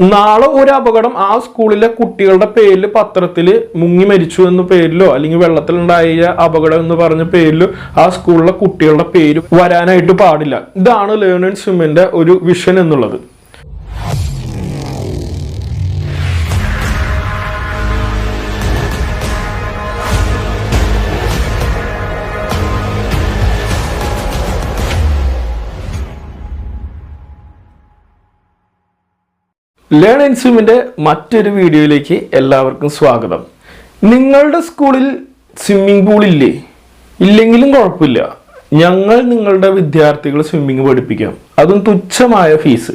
നാളെ ഒരു അപകടം ആ സ്കൂളിലെ കുട്ടികളുടെ പേരിൽ പത്രത്തിൽ മുങ്ങി മരിച്ചു എന്ന പേരിലോ അല്ലെങ്കിൽ വെള്ളത്തിലുണ്ടായ അപകടം എന്ന് പറഞ്ഞ പേരിലോ ആ സ്കൂളിലെ കുട്ടികളുടെ പേര് വരാനായിട്ട് പാടില്ല. ഇതാണ് ലേണേഴ്സ് സ്വിമ്മിന്റെ ഒരു വിഷൻ എന്നുള്ളത്. ലേൺ ആൻഡ് സ്വിമ്മിന്റെ മറ്റൊരു വീഡിയോയിലേക്ക് എല്ലാവർക്കും സ്വാഗതം. നിങ്ങളുടെ സ്കൂളിൽ സ്വിമ്മിംഗ് പൂൾ ഇല്ലേ? ഇല്ലെങ്കിലും കുഴപ്പമില്ല. ഞങ്ങൾ നിങ്ങളുടെ വിദ്യാർത്ഥികൾ സ്വിമ്മിംഗ് പഠിപ്പിക്കാം. അതും തുച്ഛമായ ഫീസ്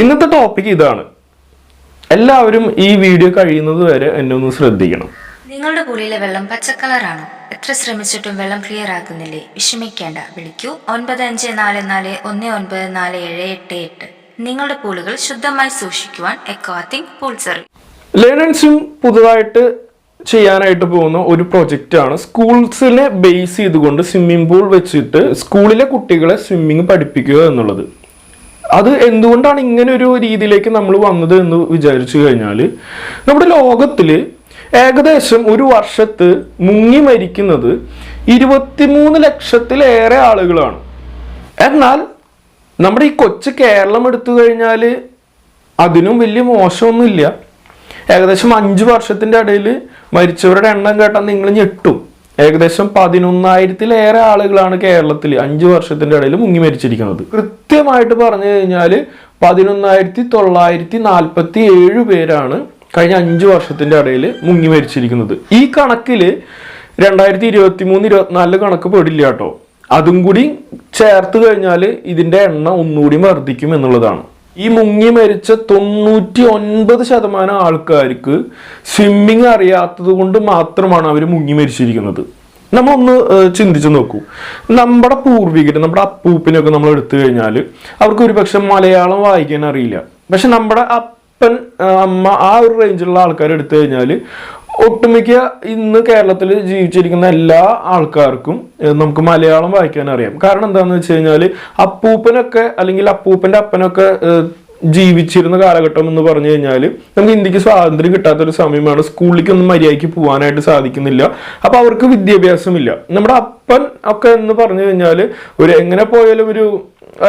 ഇന്നത്തെ ടോപ്പിക് ഇതാണ്. എല്ലാവരും ഈ വീഡിയോ കഴിയുന്നത് വരെ എന്നെ ഒന്ന് ശ്രദ്ധിക്കണം. നിങ്ങളുടെ പൂളിലെ വെള്ളം പച്ചക്കളറാണോ. എത്ര ശ്രമിച്ചിട്ടും വെള്ളം ക്ലിയർ ആകുന്നില്ലേ? വിഷമിക്കേണ്ട. വിളിക്കൂ. ഒൻപത് അഞ്ച് നാല് നാല് ഒന്ന് ഒൻപത് നാല് ഏഴ് എട്ട് എട്ട്. നിങ്ങളുടെ പൂളുകൾ ശുദ്ധമായി സൂക്ഷിക്കുവാൻ എക്കോത്തിങ് പൂൾ സർവീസ് ലേണേഴ്സും പുതുതായിട്ട് ചെയ്യാനായിട്ട് പോകുന്ന ഒരു പ്രൊജക്റ്റ് ആണ്. സ്കൂൾസിനെ ബേസ് ചെയ്തുകൊണ്ട് സ്വിമ്മിംഗ് പൂൾ വെച്ചിട്ട് സ്കൂളിലെ കുട്ടികളെ സ്വിമ്മിങ് പഠിപ്പിക്കുക എന്നുള്ളത്. അത് എന്തുകൊണ്ടാണ് ഇങ്ങനെ ഒരു രീതിയിലേക്ക് നമ്മൾ വന്നത് എന്ന് വിചാരിച്ചു കഴിഞ്ഞാൽ നമ്മുടെ ലോകത്തിൽ ഏകദേശം ഒരു വർഷത്ത് മുങ്ങി മരിക്കുന്നത് ഇരുപത്തിമൂന്ന് ലക്ഷത്തിലേറെ ആളുകളാണ്. എന്നാൽ നമ്മുടെ ഈ കൊച്ചു കേരളം എടുത്തു കഴിഞ്ഞാൽ അതിനും വലിയ മോശമൊന്നുമില്ല. ഏകദേശം അഞ്ച് വർഷത്തിന്റെ ഇടയിൽ മരിച്ചവരുടെ എണ്ണം കേട്ടാൽ നിങ്ങൾ ഞെട്ടും. ഏകദേശം പതിനൊന്നായിരത്തിലേറെ ആളുകളാണ് കേരളത്തിൽ അഞ്ച് വർഷത്തിന്റെ ഇടയിൽ മുങ്ങി മരിച്ചിരിക്കുന്നത്. കൃത്യമായിട്ട് പറഞ്ഞു കഴിഞ്ഞാൽ പതിനൊന്നായിരത്തി തൊള്ളായിരത്തി നാൽപ്പത്തി ഏഴ് പേരാണ് കഴിഞ്ഞ അഞ്ച് വർഷത്തിന്റെ ഇടയിൽ മുങ്ങി മരിച്ചിരിക്കുന്നത്. ഈ കണക്കിൽ രണ്ടായിരത്തി ഇരുപത്തി മൂന്ന് ഇരുപത്തിനാലിൽ കണക്ക് പെടില്ല കേട്ടോ. അതും കൂടി ചേർത്ത് കഴിഞ്ഞാൽ ഇതിന്റെ എണ്ണ ഒന്നുകൂടി വർദ്ധിക്കും എന്നുള്ളതാണ്. ഈ മുങ്ങി മരിച്ച തൊണ്ണൂറ്റി ഒൻപത് ശതമാനം ആൾക്കാർക്ക് സ്വിമ്മിങ് അറിയാത്തത് കൊണ്ട് മാത്രമാണ് അവർ മുങ്ങി മരിച്ചിരിക്കുന്നത്. നമ്മളൊന്ന് ചിന്തിച്ചു നോക്കൂ. നമ്മുടെ പൂർവികർ നമ്മുടെ അപ്പൂപ്പിനൊക്കെ നമ്മൾ എടുത്തു കഴിഞ്ഞാൽ അവർക്ക് ഒരുപക്ഷെ മലയാളം വായിക്കാൻ അറിയില്ല. പക്ഷെ നമ്മുടെ അപ്പൻ അമ്മ ആ ഒരു റേഞ്ചിലുള്ള ആൾക്കാർ എടുത്തു കഴിഞ്ഞാൽ ഒട്ടുമിക്ക ഇന്ന് കേരളത്തിൽ ജീവിച്ചിരിക്കുന്ന എല്ലാ ആൾക്കാർക്കും നമുക്ക് മലയാളം വായിക്കാൻ അറിയാം. കാരണം എന്താണെന്ന് വെച്ച് കഴിഞ്ഞാൽ അപ്പൂപ്പനൊക്കെ അല്ലെങ്കിൽ അപ്പൂപ്പന്റെ അപ്പനൊക്കെ ജീവിച്ചിരുന്ന കാലഘട്ടം എന്ന് പറഞ്ഞു കഴിഞ്ഞാൽ നമുക്ക് ഇന്ത്യയ്ക്ക് സ്വാതന്ത്ര്യം കിട്ടാത്ത ഒരു സമയമാണ് സ്കൂളിലേക്ക് ഒന്നും മര്യാദയ്ക്ക് പോകാനായിട്ട് സാധിക്കുന്നില്ല. അപ്പൊ അവർക്ക് വിദ്യാഭ്യാസമില്ല. നമ്മുടെ അപ്പൻ ഒക്കെ എന്ന് പറഞ്ഞു കഴിഞ്ഞാൽ ഒരു എങ്ങനെ പോയാലും ഒരു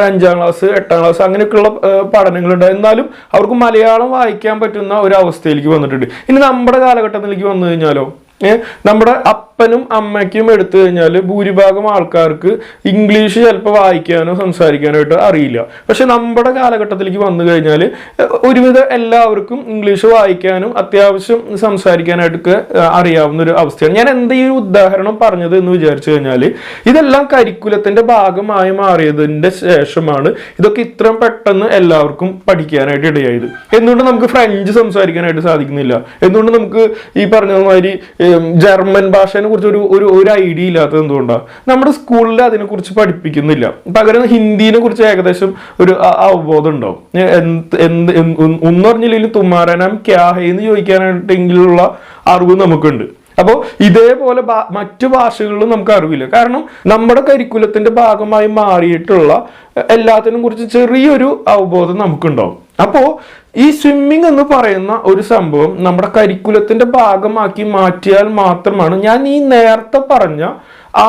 അഞ്ചാം ക്ലാസ് എട്ടാം ക്ലാസ് അങ്ങനെയൊക്കെയുള്ള പഠനങ്ങളുണ്ട്. എന്നാലും അവർക്ക് മലയാളം വായിക്കാൻ പറ്റുന്ന ഒരു അവസ്ഥയിലേക്ക് വന്നിട്ടുണ്ട്. ഇനി നമ്മുടെ കാലഘട്ടത്തിലേക്ക് വന്നു കഴിഞ്ഞാലോ? നമ്മുടെ അപ്പനും അമ്മയ്ക്കും എടുത്തു കഴിഞ്ഞാൽ ഭൂരിഭാഗം ആൾക്കാർക്ക് ഇംഗ്ലീഷ് ചിലപ്പോൾ വായിക്കാനോ സംസാരിക്കാനോ ആയിട്ട് അറിയില്ല. പക്ഷെ നമ്മുടെ കാലഘട്ടത്തിലേക്ക് വന്നു കഴിഞ്ഞാൽ ഒരുവിധം എല്ലാവർക്കും ഇംഗ്ലീഷ് വായിക്കാനും അത്യാവശ്യം സംസാരിക്കാനായിട്ടൊക്കെ അറിയാവുന്ന ഒരു അവസ്ഥയാണ്. ഞാൻ എന്താ ഈ ഉദാഹരണം പറഞ്ഞത് എന്ന് വിചാരിച്ചു കഴിഞ്ഞാൽ ഇതെല്ലാം കരിക്കുലത്തിന്റെ ഭാഗമായി മാറിയതിന്റെ ശേഷമാണ് ഇതൊക്കെ ഇത്രയും പെട്ടെന്ന് എല്ലാവർക്കും പഠിക്കാനായിട്ട് ഇടയായത്. എന്തുകൊണ്ട് നമുക്ക് ഫ്രഞ്ച് സംസാരിക്കാനായിട്ട് സാധിക്കുന്നില്ല? എന്തുകൊണ്ട് നമുക്ക് ഈ പറഞ്ഞ മാതിരി ജർമ്മൻ ഭാഷയെ കുറിച്ച് ഒരു ഒരു ഒരു ഐഡിയ ഇല്ലാത്തത് എന്തുകൊണ്ടാണ് നമ്മുടെ സ്കൂളിൽ അതിനെക്കുറിച്ച് പഠിപ്പിക്കുന്നില്ല. പകരം ഹിന്ദിനെ കുറിച്ച് ഏകദേശം ഒരു അവബോധം ഉണ്ടാവും. എന്ത് എന്ത് ഒന്നും അറിഞ്ഞില്ലെങ്കിലും തുമ്മാരാനാം ക്യാ ഹേ എന്ന് ചോദിക്കാനായിട്ടെങ്കിലുള്ള അറിവ് നമുക്കുണ്ട്. അപ്പോൾ ഇതേപോലെ മറ്റു ഭാഷകളിലും നമുക്ക് അറിവില്ല. കാരണം നമ്മുടെ കരിക്കുലത്തിന്റെ ഭാഗമായി മാറിയിട്ടുള്ള എല്ലാത്തിനും കുറിച്ച് ചെറിയൊരു അവബോധം നമുക്കുണ്ടാവും. അപ്പോൾ ഈ സ്വിമ്മിങ് എന്ന് പറയുന്ന ഒരു സംഭവം നമ്മുടെ കരിക്കുലത്തിന്റെ ഭാഗമാക്കി മാറ്റിയാൽ മാത്രമാണ് ഞാൻ ഈ നേരത്തെ പറഞ്ഞ ആ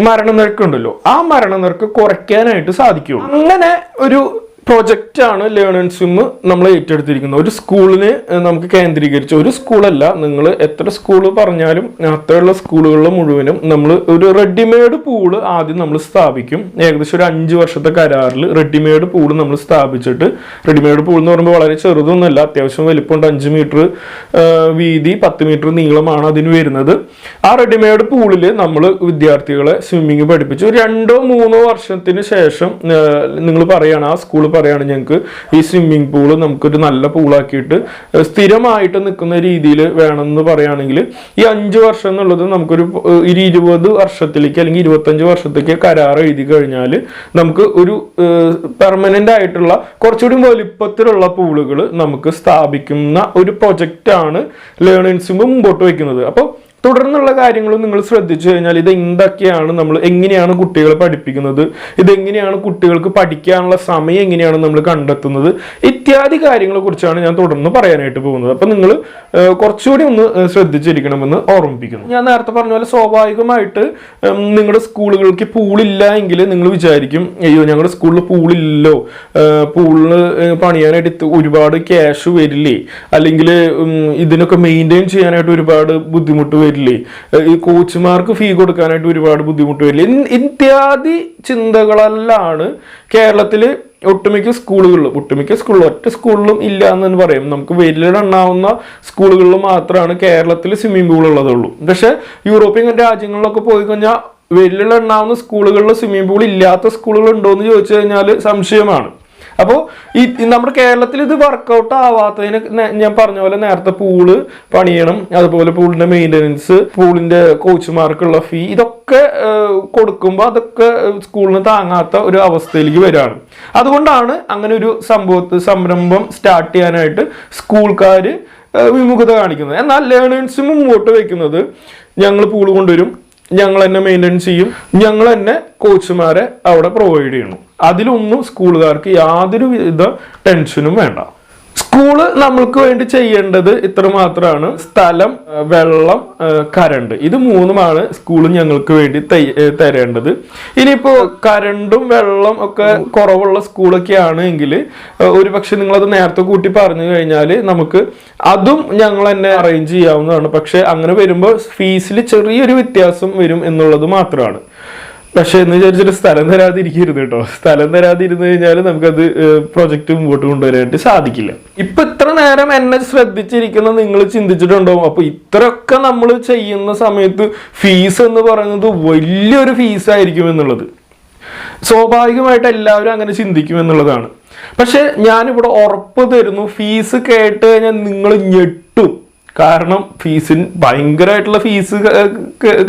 മരണനിരക്ക് ഉണ്ടല്ലോ ആ മരണനിരക്ക് കുറയ്ക്കാനായിട്ട് സാധിക്കുള്ളൂ അങ്ങനെ ഒരു പ്രൊജക്റ്റ് ആണ് ലേൺ ആൻഡ് സ്വിം നമ്മൾ ഏറ്റെടുത്തിരിക്കുന്നത്. ഒരു സ്കൂളിനെ നമുക്ക് കേന്ദ്രീകരിച്ച്. ഒരു സ്കൂളല്ല നിങ്ങൾ എത്ര സ്കൂൾ പറഞ്ഞാലും അത്രയുള്ള സ്കൂളുകളിൽ മുഴുവനും നമ്മൾ ഒരു റെഡിമെയ്ഡ് പൂൾ ആദ്യം നമ്മൾ സ്ഥാപിക്കും. ഏകദേശം ഒരു അഞ്ച് വർഷത്തെ കരാറിൽ റെഡിമെയ്ഡ് പൂൾ നമ്മൾ സ്ഥാപിച്ചിട്ട് റെഡിമെയ്ഡ് പൂൾ എന്ന് പറയുമ്പോൾ വളരെ ചെറുതൊന്നുമല്ല അത്യാവശ്യം വലിപ്പമുണ്ട്. അഞ്ച് മീറ്റർ വീതി പത്ത് മീറ്റർ നീളമാണ് അതിന് വരുന്നത്. ആ റെഡിമെയ്ഡ് പൂളിൽ നമ്മൾ വിദ്യാർത്ഥികളെ സ്വിമ്മിങ് പഠിപ്പിച്ചു രണ്ടോ മൂന്നോ വർഷത്തിന് ശേഷം നിങ്ങൾ പറയുകയാണ് ആ സ്കൂൾ പറയാണ് ഞങ്ങൾക്ക് ഈ സ്വിമ്മിംഗ് പൂൾ നമുക്കൊരു നല്ല പൂളാക്കിയിട്ട് സ്ഥിരമായിട്ട് നിൽക്കുന്ന രീതിയിൽ വേണമെന്ന് പറയുകയാണെങ്കിൽ ഈ അഞ്ച് വർഷം എന്നുള്ളത് നമുക്കൊരു ഒരു ഇരുപത് വർഷത്തിലേക്ക് അല്ലെങ്കിൽ ഇരുപത്തഞ്ച് വർഷത്തേക്ക് കരാർ എഴുതി കഴിഞ്ഞാൽ നമുക്ക് ഒരു പെർമനന്റ് ആയിട്ടുള്ള കുറച്ചുകൂടി വലിപ്പത്തിലുള്ള പൂളുകൾ നമുക്ക് സ്ഥാപിക്കുന്ന ഒരു പ്രൊജക്റ്റാണ് ലേണേഴ്സ് മുമ്പോട്ട് വയ്ക്കുന്നത് അപ്പോൾ തുടർന്നുള്ള കാര്യങ്ങളും നിങ്ങൾ ശ്രദ്ധിച്ചു കഴിഞ്ഞാൽ ഇത് എന്തൊക്കെയാണ് നമ്മൾ എങ്ങനെയാണ് കുട്ടികളെ പഠിപ്പിക്കുന്നത് ഇതെങ്ങനെയാണ് കുട്ടികൾക്ക് പഠിക്കാനുള്ള സമയം എങ്ങനെയാണ് നമ്മൾ കണ്ടെത്തുന്നത് ഇത്യാദി കാര്യങ്ങളെ കുറിച്ചാണ് ഞാൻ തുടർന്ന് പറയാനായിട്ട് പോകുന്നത്. അപ്പം നിങ്ങൾ കുറച്ചുകൂടി ഒന്ന് ശ്രദ്ധിച്ചിരിക്കണമെന്ന് ഓർമ്മിപ്പിക്കുന്നു. ഞാൻ നേരത്തെ പറഞ്ഞ പോലെ സ്വാഭാവികമായിട്ട് നിങ്ങളുടെ സ്കൂളുകൾക്ക് പൂളില്ല എങ്കിൽ നിങ്ങൾ വിചാരിക്കും അയ്യോ ഞങ്ങളുടെ സ്കൂളിൽ പൂളില്ലല്ലോ. പൂളിൽ പണിയാനായിട്ട് ഒരുപാട് ക്യാഷ് വരില്ലേ? അല്ലെങ്കിൽ ഇതിനൊക്കെ മെയിന്റെയിൻ ചെയ്യാനായിട്ട് ഒരുപാട് ബുദ്ധിമുട്ട് വരില്ലേ? ഈ കോച്ചുമാർക്ക് ഫീ കൊടുക്കാനായിട്ട് ഒരുപാട് ബുദ്ധിമുട്ട് വരില്ലേ? ഇത്യാദി ചിന്തകളെല്ലാണ് കേരളത്തിൽ ഒട്ടുമിക്ക സ്കൂളുകളിലും ഒട്ടുമിക്ക സ്കൂളിലും ഒറ്റ സ്കൂളിലും ഇല്ല എന്ന് പറയും. നമുക്ക് വിരലിലെണ്ണാവുന്ന സ്കൂളുകളിൽ മാത്രമാണ് കേരളത്തിൽ സ്വിമ്മിംഗ് പൂൾ ഉള്ളതുള്ളൂ. പക്ഷെ യൂറോപ്യൻ രാജ്യങ്ങളിലൊക്കെ പോയി കഴിഞ്ഞാൽ വലിയ എണ്ണാവുന്ന സ്കൂളുകളിൽ സ്വിമ്മിംഗ് പൂൾ ഇല്ലാത്ത സ്കൂളുകൾ ഉണ്ടോ എന്ന് ചോദിച്ചു കഴിഞ്ഞാൽ സംശയമാണ്. അപ്പോൾ ഈ നമ്മുടെ കേരളത്തിൽ ഇത് വർക്കൗട്ട് ആവാത്തതിന് ഞാൻ പറഞ്ഞ പോലെ നേരത്തെ പൂൾ പണിയണം അതുപോലെ പൂളിന്റെ മെയിന്റനൻസ് പൂളിന്റെ കോച്ചുമാർക്കുള്ള ഫീ ഇതൊക്കെ കൊടുക്കുമ്പോൾ അതൊക്കെ സ്കൂളിന് താങ്ങാത്ത ഒരു അവസ്ഥയിലേക്ക് വരികയാണ് അതുകൊണ്ടാണ് അങ്ങനെ ഒരു സംഭവത്ത് സംരംഭം സ്റ്റാർട്ട് ചെയ്യാനായിട്ട് സ്കൂൾക്കാർ വിമുഖത കാണിക്കുന്നത്. എന്നാൽ ലേണേഴ്സ് മുമ്പോട്ട് വെക്കുന്നത് ഞങ്ങൾ പൂൾ കൊണ്ടുവരും. ഞങ്ങൾ തന്നെ മെയിന്റെയിൻ ചെയ്യും. ഞങ്ങൾ തന്നെ കോച്ചുമാരെ അവിടെ പ്രൊവൈഡ് ചെയ്യണം. അതിലൊന്നും സ്കൂളുകാർക്ക് യാതൊരു വിധ ടെൻഷനും വേണ്ട. സ്കൂൾ നമ്മൾക്ക് വേണ്ടി ചെയ്യേണ്ടത് ഇത്ര മാത്രമാണ് സ്ഥലം വെള്ളം കരണ്ട്. ഇത് മൂന്നുമാണ് സ്കൂൾ ഞങ്ങൾക്ക് വേണ്ടി തരേണ്ടത്. ഇനിയിപ്പോ കരണ്ടും വെള്ളം ഒക്കെ കുറവുള്ള സ്കൂളൊക്കെ ആണ് എങ്കിൽ ഒരു പക്ഷെ നിങ്ങളത് നേരത്തെ കൂട്ടി പറഞ്ഞു കഴിഞ്ഞാൽ നമുക്ക് അതും ഞങ്ങൾ തന്നെ അറേഞ്ച് ചെയ്യാവുന്നതാണ്. പക്ഷെ അങ്ങനെ വരുമ്പോൾ ഫീസിൽ ചെറിയൊരു വ്യത്യാസം വരും എന്നുള്ളത് മാത്രമാണ് പക്ഷെ എന്ന് വിചാരിച്ചിട്ട് സ്ഥലം തരാതിരിക്കരുത് കേട്ടോ. സ്ഥലം തരാതിരുന്നു കഴിഞ്ഞാൽ നമുക്കത് പ്രൊജക്റ്റ് മുമ്പോട്ട് കൊണ്ടുവരാനായിട്ട് സാധിക്കില്ല. ഇപ്പൊ ഇത്ര നേരം എന്നെ ശ്രദ്ധിച്ചിരിക്കുന്ന നിങ്ങൾ ചിന്തിച്ചിട്ടുണ്ടാവും അപ്പൊ ഇത്രയൊക്കെ നമ്മൾ ചെയ്യുന്ന സമയത്ത് ഫീസ് എന്ന് പറയുന്നത് വലിയൊരു ഫീസ് ആയിരിക്കും എന്നുള്ളത്. സ്വാഭാവികമായിട്ട് എല്ലാവരും അങ്ങനെ ചിന്തിക്കും എന്നുള്ളതാണ്. പക്ഷെ ഞാനിവിടെ ഉറപ്പ് തരുന്നു ഫീസ് കേട്ട് കഴിഞ്ഞാൽ നിങ്ങൾ ഞെട്ടും. കാരണം ഫീസിന് ഭയങ്കരമായിട്ടുള്ള ഫീസ്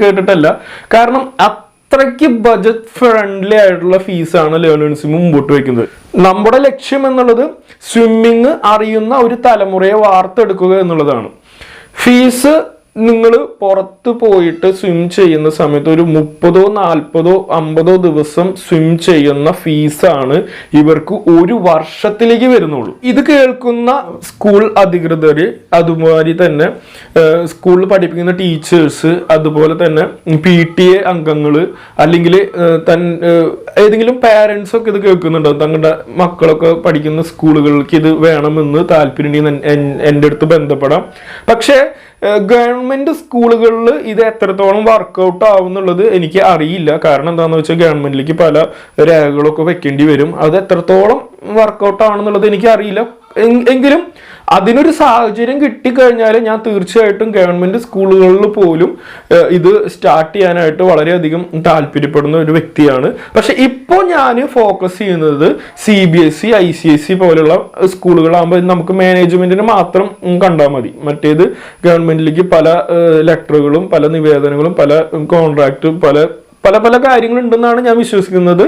കേട്ടിട്ടല്ല. കാരണം അത്രയ്ക്ക് ബജറ്റ് ഫ്രണ്ട്ലി ആയിട്ടുള്ള ഫീസാണ് ലേണേഴ്സ് മുമ്പോട്ട് വയ്ക്കുന്നത് നമ്മുടെ ലക്ഷ്യം എന്നുള്ളത് സ്വിമ്മിങ് അറിയുന്ന ഒരു തലമുറയെ വാർത്തെടുക്കുക എന്നുള്ളതാണ്. ഫീസ് നിങ്ങൾ പുറത്ത് പോയിട്ട് സ്വിം ചെയ്യുന്ന സമയത്ത് ഒരു മുപ്പതോ നാൽപ്പതോ അമ്പതോ ദിവസം സ്വിം ചെയ്യുന്ന ഫീസാണ് ഇവർക്ക് ഒരു വർഷത്തിലേക്ക് വരുന്നുള്ളൂ. ഇത് കേൾക്കുന്ന സ്കൂൾ അധികൃതർ അതുമാതിരി തന്നെ സ്കൂളിൽ പഠിപ്പിക്കുന്ന ടീച്ചേഴ്സ് അതുപോലെ തന്നെ പി ടി എ അംഗങ്ങൾ അല്ലെങ്കിൽ തൻ ഏതെങ്കിലും പാരൻസ് ഒക്കെ ഇത് കേൾക്കുന്നുണ്ടോ? തങ്ങളുടെ മക്കളൊക്കെ പഠിക്കുന്ന സ്കൂളുകൾക്ക് ഇത് വേണമെന്ന് താല്പര്യം എന്റെ അടുത്ത് ബന്ധപ്പെടാം. പക്ഷേ ഗവൺമെന്റ് സ്കൂളുകളിൽ ഇത് എത്രത്തോളം വർക്കൗട്ട് ആവുന്നുള്ളത് എനിക്ക് അറിയില്ല. കാരണം എന്താണെന്ന് വെച്ചാൽ ഗവൺമെന്റിലേക്ക് പല രേഖകളൊക്കെ വെക്കേണ്ടി വരും. അത് എത്രത്തോളം വർക്കൗട്ട് ആണെന്നുള്ളത് എനിക്ക് അറിയില്ല. എങ്കിലും അതിനൊരു സാഹചര്യം കിട്ടിക്കഴിഞ്ഞാൽ ഞാൻ തീർച്ചയായിട്ടും ഗവൺമെന്റ് സ്കൂളുകളിൽ പോലും ഇത് സ്റ്റാർട്ട് ചെയ്യാനായിട്ട് വളരെയധികം താല്പര്യപ്പെടുന്ന ഒരു വ്യക്തിയാണ്. പക്ഷെ ഇപ്പോൾ ഞാൻ ഫോക്കസ് ചെയ്യുന്നത് C B S E I C S C പോലുള്ള സ്കൂളുകളാകുമ്പോൾ നമുക്ക് മാനേജ്മെന്റിന് മാത്രം കണ്ടാൽ മതി. മറ്റേത് ഗവൺമെന്റിലേക്ക് പല ലെറ്ററുകളും പല നിവേദനങ്ങളും പല കോൺട്രാക്റ്റും പല പല പല കാര്യങ്ങളുണ്ടെന്നാണ് ഞാൻ വിശ്വസിക്കുന്നത്.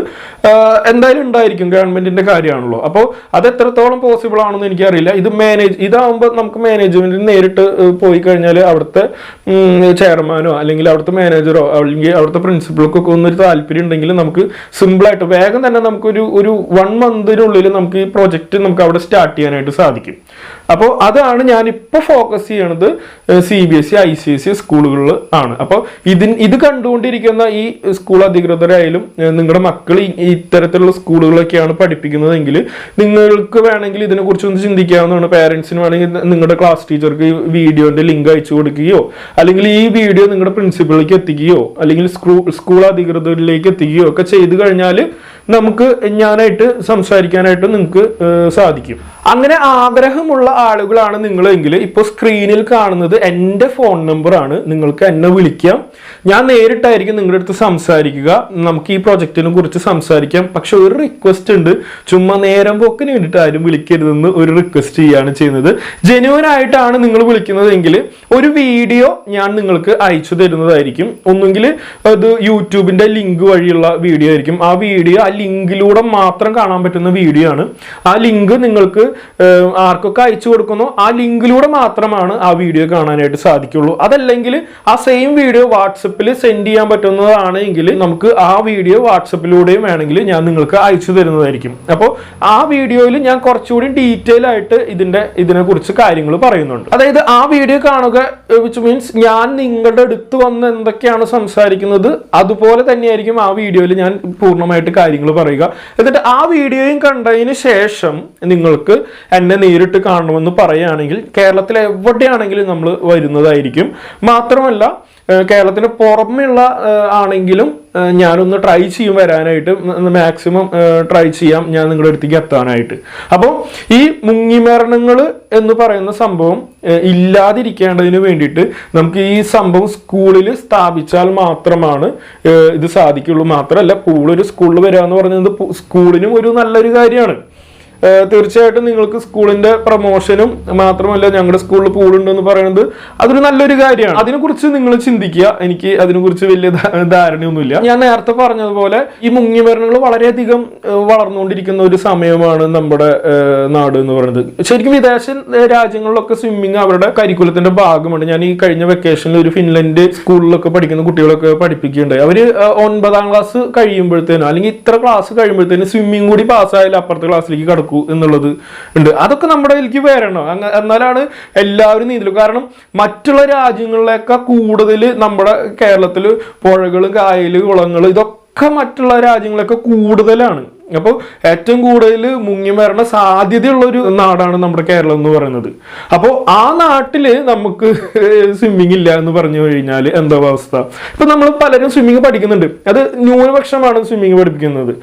എന്തായാലും ഉണ്ടായിരിക്കും ഗവൺമെന്റിന്റെ കാര്യമാണല്ലോ. അപ്പോൾ അത് എത്രത്തോളം പോസിബിൾ ആണെന്ന് എനിക്കറിയില്ല. ഇത് മാനേജ് ഇതാവുമ്പോൾ നമുക്ക് മാനേജ്മെന്റിൽ നേരിട്ട് പോയി കഴിഞ്ഞാൽ അവിടുത്തെ ചെയർമാനോ അല്ലെങ്കിൽ അവിടുത്തെ മാനേജറോ അല്ലെങ്കിൽ അവിടുത്തെ പ്രിൻസിപ്പൾക്കൊക്കെ ഒന്നൊരു താല്പര്യം ഉണ്ടെങ്കിൽ നമുക്ക് സിമ്പിളായിട്ട് വേഗം തന്നെ നമുക്കൊരു ഒരു വൺ മന്തിനുള്ളിൽ നമുക്ക് ഈ പ്രോജക്റ്റ് നമുക്ക് അവിടെ സ്റ്റാർട്ട് ചെയ്യാനായിട്ട് സാധിക്കും. അപ്പോൾ അതാണ് ഞാൻ ഇപ്പോൾ ഫോക്കസ് ചെയ്യണത് C B S E I C S E സ്കൂളുകളിൽ ആണ്. അപ്പോൾ ഇതിന് ഇത് കണ്ടുകൊണ്ടിരിക്കുന്ന ഈ സ്കൂൾ അധികൃതരായാലും നിങ്ങളുടെ മക്കൾ ഇത്തരത്തിലുള്ള സ്കൂളുകളൊക്കെയാണ് പഠിപ്പിക്കുന്നതെങ്കിൽ നിങ്ങൾക്ക് വേണമെങ്കിൽ ഇതിനെക്കുറിച്ച് ഒന്ന് ചിന്തിക്കാവുന്നതാണ്. പാരൻസിന് വേണമെങ്കിൽ നിങ്ങളുടെ ക്ലാസ് ടീച്ചർക്ക് ഈ വീഡിയോന്റെ ലിങ്ക് അയച്ചു കൊടുക്കുകയോ അല്ലെങ്കിൽ ഈ വീഡിയോ നിങ്ങളുടെ പ്രിൻസിപ്പളിലേക്ക് എത്തിക്കുകയോ അല്ലെങ്കിൽ സ്കൂൾ സ്കൂൾ അധികൃതരിലേക്ക് എത്തിക്കുകയോ ഒക്കെ ചെയ്തു കഴിഞ്ഞാൽ നമുക്ക് ഞാനായിട്ട് സംസാരിക്കാനായിട്ട് നിങ്ങൾക്ക് സാധിക്കും. അങ്ങനെ ആഗ്രഹമുള്ള ആളുകളാണ് നിങ്ങളെങ്കിൽ ഇപ്പോൾ സ്ക്രീനിൽ കാണുന്നത് എന്റെ ഫോൺ നമ്പറാണ് നിങ്ങൾക്ക് എന്നെ വിളിക്കാം. ഞാൻ നേരിട്ടായിരിക്കും നിങ്ങളുടെ അടുത്ത് സംസാരിക്കുക. നമുക്ക് ഈ പ്രൊജക്റ്റിനെ കുറിച്ച് സംസാരിക്കാം. പക്ഷെ ഒരു റിക്വസ്റ്റ് ഉണ്ട്. ചുമ്മാ നേരം പോക്കിന് വേണ്ടിയിട്ട് ആരും വിളിക്കരുതെന്ന് ഒരു റിക്വസ്റ്റ് ചെയ്യാണ് ചെയ്യുന്നത്. ജെന്യൂൻ ആയിട്ടാണ് നിങ്ങൾ വിളിക്കുന്നതെങ്കിൽ ഒരു വീഡിയോ ഞാൻ നിങ്ങൾക്ക് അയച്ചു തരുന്നതായിരിക്കും. ഒന്നുകിൽ അത് യൂട്യൂബിന്റെ ലിങ്ക് വഴിയുള്ള വീഡിയോ ആയിരിക്കും. ആ വീഡിയോ ആ ലിങ്കിലൂടെ മാത്രം കാണാൻ പറ്റുന്ന വീഡിയോ ആണ്. ആ ലിങ്ക് നിങ്ങൾക്ക് ആർക്കൊക്കെ അയച്ചു കൊടുക്കുന്നോ ആ ലിങ്കിലൂടെ മാത്രമാണ് ആ വീഡിയോ കാണാനായിട്ട് സാധിക്കുള്ളൂ. അതല്ലെങ്കിൽ ആ സെയിം വീഡിയോ വാട്സപ്പിൽ സെൻഡ് ചെയ്യാൻ പറ്റുന്നതാണെങ്കിൽ നമുക്ക് ആ വീഡിയോ വാട്സപ്പിലൂടെയും വേണമെങ്കിൽ ഞാൻ നിങ്ങൾക്ക് അയച്ചു തരുന്നതായിരിക്കും. അപ്പോൾ ആ വീഡിയോയിൽ ഞാൻ കുറച്ചുകൂടി ഡീറ്റെയിൽ ആയിട്ട് ഇതിന്റെ ഇതിനെക്കുറിച്ച് കാര്യങ്ങൾ പറയുന്നുണ്ട്. അതായത് ആ വീഡിയോ കാണുക വിച്ച് മീൻസ് ഞാൻ നിങ്ങളുടെ അടുത്ത് വന്ന് എന്തൊക്കെയാണ് സംസാരിക്കുന്നത് അതുപോലെ തന്നെയായിരിക്കും ആ വീഡിയോയിൽ ഞാൻ പൂർണമായിട്ട് കാര്യങ്ങൾ പറയുക. എന്നിട്ട് ആ വീഡിയോയും കണ്ടതിന് ശേഷം നിങ്ങൾക്ക് എന്നെ നേരിട്ട് കാണണമെന്ന് പറയുകയാണെങ്കിൽ കേരളത്തിൽ എവിടെയാണെങ്കിലും നമ്മൾ വരുന്നതായിരിക്കും. മാത്രമല്ല കേരളത്തിന് പുറമെയുള്ള ഏഹ് ഏഹ് ഞാനൊന്ന് ട്രൈ ചെയ്യും വരാനായിട്ട്. മാക്സിമം ട്രൈ ചെയ്യാം. ഞാൻ നിങ്ങളുടെ അടുത്തേക്ക് എത്താനായിട്ട്. അപ്പോൾ ഈ മുങ്ങിമരണങ്ങൾ എന്ന് പറയുന്ന സംഭവം ഇല്ലാതിരിക്കേണ്ടതിന് വേണ്ടിയിട്ട് നമുക്ക് ഈ സംഭവം സ്കൂളിൽ സ്ഥാപിച്ചാൽ മാത്രമാണ് ഇത് സാധിക്കുള്ളൂ. മാത്രമല്ല കൂടുതൽ സ്കൂളിൽ വരിക എന്ന് പറഞ്ഞത് സ്കൂളിനും ഒരു നല്ലൊരു കാര്യമാണ്. തീർച്ചയായിട്ടും നിങ്ങൾക്ക് സ്കൂളിന്റെ പ്രൊമോഷനും മാത്രമല്ല ഞങ്ങളുടെ സ്കൂളിൽ പൂളുണ്ട് എന്ന് പറയുന്നത് അതൊരു നല്ലൊരു കാര്യമാണ്. അതിനെക്കുറിച്ച് നിങ്ങൾ ചിന്തിക്കുക. എനിക്ക് അതിനെക്കുറിച്ച് വലിയ ധാരണയൊന്നുമില്ല. ഞാൻ നേരത്തെ പറഞ്ഞതുപോലെ ഈ മുങ്ങിമരണങ്ങൾ വളരെയധികം വളർന്നുകൊണ്ടിരിക്കുന്ന ഒരു സമയമാണ് നമ്മുടെ നാട് എന്ന് പറയുന്നത് ശരിക്കും വിദേശ രാജ്യങ്ങളിലൊക്കെ സ്വിമ്മിങ് അവരുടെ കരിക്കുലത്തിന്റെ ഭാഗമാണ്. ഞാൻ ഈ കഴിഞ്ഞ വെക്കേഷനിൽ ഒരു ഫിൻലൻഡ് സ്കൂളിലൊക്കെ പഠിക്കുന്ന കുട്ടികളൊക്കെ പഠിപ്പിക്കുകയുണ്ടായി അവർ ഒൻപതാം ക്ലാസ് കഴിയുമ്പോഴത്തേനോ അല്ലെങ്കിൽ ഇത്ര ക്ലാസ് കഴിയുമ്പോഴത്തേനും സ്വിമ്മിങ് കൂടി പാസ്സായാലും അപ്പുറത്തെ ക്ലാസ്സിലേക്ക് കടക്കൂ. എന്നുള്ളത് ഉണ്ട്. അതൊക്കെ നമ്മുടെ ഇതിലേക്ക് വരണം. എന്നാലാണ് എല്ലാവരും നീന്തലും. കാരണം മറ്റുള്ള രാജ്യങ്ങളിലൊക്കെ കൂടുതൽ നമ്മുടെ കേരളത്തിൽ പുഴകൾ കായൽ കുളങ്ങൾ ഇതൊക്കെ മറ്റുള്ള രാജ്യങ്ങളൊക്കെ കൂടുതലാണ്. അപ്പോൾ ഏറ്റവും കൂടുതൽ മുങ്ങി വരണ സാധ്യതയുള്ള ഒരു നാടാണ് നമ്മുടെ കേരളം എന്ന് പറയുന്നത്. അപ്പോൾ ആ നാട്ടിൽ നമുക്ക് സ്വിമ്മിങ് ഇല്ല എന്ന് പറഞ്ഞു കഴിഞ്ഞാൽ എന്താ അവസ്ഥ. ഇപ്പൊ നമ്മൾ പലരും സ്വിമ്മിങ് പഠിക്കുന്നുണ്ട്. അത് ന്യൂനപക്ഷമാണ് സ്വിമ്മിങ് പഠിപ്പിക്കുന്നത്.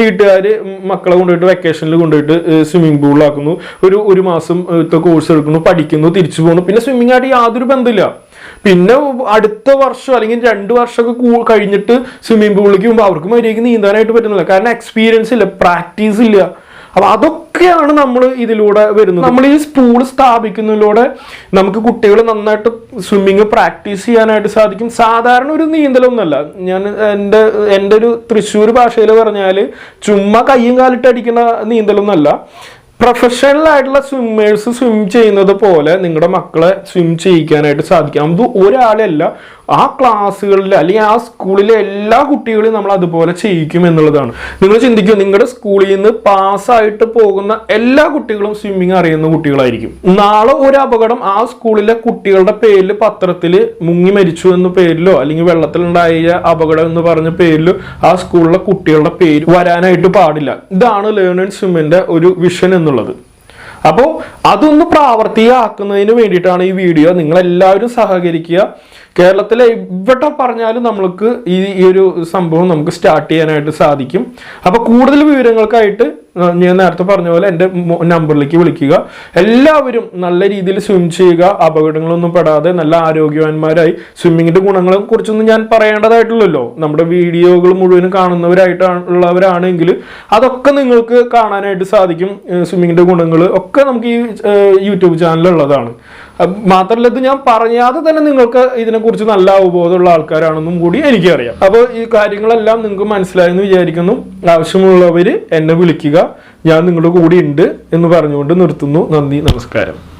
വീട്ടുകാർ മക്കളെ കൊണ്ടുപോയിട്ട് വെക്കേഷനിൽ കൊണ്ടുപോയിട്ട് സ്വിമ്മിംഗ് പൂളിലാക്കുന്നു ഒരു ഒരു മാസം കോഴ്സ് എടുക്കുന്നു പഠിക്കുന്നു തിരിച്ചു പോകുന്നു പിന്നെ സ്വിമ്മിംഗ് ആയിട്ട് യാതൊരു ബന്ധമില്ല പിന്നെ അടുത്ത വർഷം അല്ലെങ്കിൽ രണ്ട് വർഷമൊക്കെ കഴിഞ്ഞിട്ട് സ്വിമ്മിംഗ് പൂളിലേക്ക് പോകുമ്പോൾ അവർക്ക് മര്യാദയ്ക്ക് നീന്താനായിട്ട് പറ്റുന്നില്ല. കാരണം എക്സ്പീരിയൻസ് ഇല്ല പ്രാക്ടീസ് ഇല്ല. അപ്പൊ അതൊക്കെയാണ് നമ്മൾ ഇതിലൂടെ വരുന്നത്. നമ്മൾ ഈ സ്കൂൾ സ്ഥാപിക്കുന്നതിലൂടെ നമുക്ക് കുട്ടികൾ നന്നായിട്ട് സ്വിമ്മിങ് പ്രാക്ടീസ് ചെയ്യാനായിട്ട് സാധിക്കും. സാധാരണ ഒരു നീന്തലൊന്നുമല്ല ഞാൻ എന്റെ എന്റെ ഒരു തൃശ്ശൂർ ഭാഷയിൽ പറഞ്ഞാൽ ചുമ്മാ കയ്യും കാലിട്ട് അടിക്കുന്ന നീന്തലൊന്നല്ല. പ്രൊഫഷണൽ ആയിട്ടുള്ള സ്വിമ്മേഴ്സ് സ്വിം ചെയ്യുന്നത് പോലെ നിങ്ങളുടെ മക്കളെ സ്വിം ചെയ്യിക്കാനായിട്ട് സാധിക്കാം. അത് ഒരാളല്ല ആ ക്ലാസ്സുകളിൽ അല്ലെങ്കിൽ ആ സ്കൂളിലെ എല്ലാ കുട്ടികളെയും നമ്മൾ അതുപോലെ ചെയ്യിക്കും എന്നുള്ളതാണ്. നിങ്ങൾ ചിന്തിക്കും നിങ്ങളുടെ സ്കൂളിൽ നിന്ന് പാസ്സായിട്ട് പോകുന്ന എല്ലാ കുട്ടികളും സ്വിമ്മിങ് അറിയുന്ന കുട്ടികളായിരിക്കും. നാളെ ഒരു അപകടം ആ സ്കൂളിലെ കുട്ടികളുടെ പേരിൽ പത്രത്തിൽ മുങ്ങി മരിച്ചു എന്ന പേരിലോ അല്ലെങ്കിൽ വെള്ളത്തിലുണ്ടായ അപകടം എന്ന് പറഞ്ഞ പേരിലോ ആ സ്കൂളിലെ കുട്ടികളുടെ പേര് വരാനായിട്ട് പാടില്ല. ഇതാണ് ലേൺ ആൻഡ് സ്വിമ്മിന്റെ ഒരു വിഷൻ എന്നുള്ളത്. അപ്പോൾ അതൊന്ന് പ്രാവർത്തികമാക്കുന്നതിന് വേണ്ടിയിട്ടാണ് ഈ വീഡിയോ നിങ്ങളെല്ലാവരും സഹകരിക്കുക. കേരളത്തിലെ എവിടെ പറഞ്ഞാലും നമ്മൾക്ക് ഈ ഈ ഒരു സംഭവം നമുക്ക് സ്റ്റാർട്ട് ചെയ്യാനായിട്ട് സാധിക്കും. അപ്പോൾ കൂടുതൽ വിവരങ്ങൾക്കായിട്ട് ഞാൻ നേരത്തെ പറഞ്ഞ പോലെ എന്റെ നമ്പറിലേക്ക് വിളിക്കുക. എല്ലാവരും നല്ല രീതിയിൽ സ്വിം ചെയ്യുക. അപകടങ്ങളൊന്നും പെടാതെ നല്ല ആരോഗ്യവാന്മാരായി. സ്വിമ്മിങ്ങിന്റെ ഗുണങ്ങളെ കുറിച്ചൊന്നും ഞാൻ പറയേണ്ടതായിട്ടുള്ളല്ലോ. നമ്മുടെ വീഡിയോകൾ മുഴുവനും കാണുന്നവരായിട്ടുള്ളവരാണെങ്കിൽ അതൊക്കെ നിങ്ങൾക്ക് കാണാനായിട്ട് സാധിക്കും. സ്വിമ്മിങ്ങിന്റെ ഗുണങ്ങൾ ഒക്കെ നമുക്ക് ഈ യൂട്യൂബ് ചാനലിലുള്ളതാണ് അഹ് മാത്രമല്ല ഇത് ഞാൻ പറയാതെ തന്നെ നിങ്ങൾക്ക് ഇതിനെക്കുറിച്ച് നല്ല അവബോധമുള്ള ആൾക്കാരാണെന്നും കൂടി എനിക്കറിയാം. അപ്പോൾ ഈ കാര്യങ്ങളെല്ലാം നിങ്ങൾക്ക് മനസ്സിലായെന്ന് വിചാരിക്കുന്നു. ആവശ്യമുള്ളവർ എന്നെ വിളിക്കുക. ഞാൻ നിങ്ങളുടെ കൂടെ ഉണ്ട് എന്ന് പറഞ്ഞുകൊണ്ട് നിർത്തുന്നു. നന്ദി നമസ്കാരം.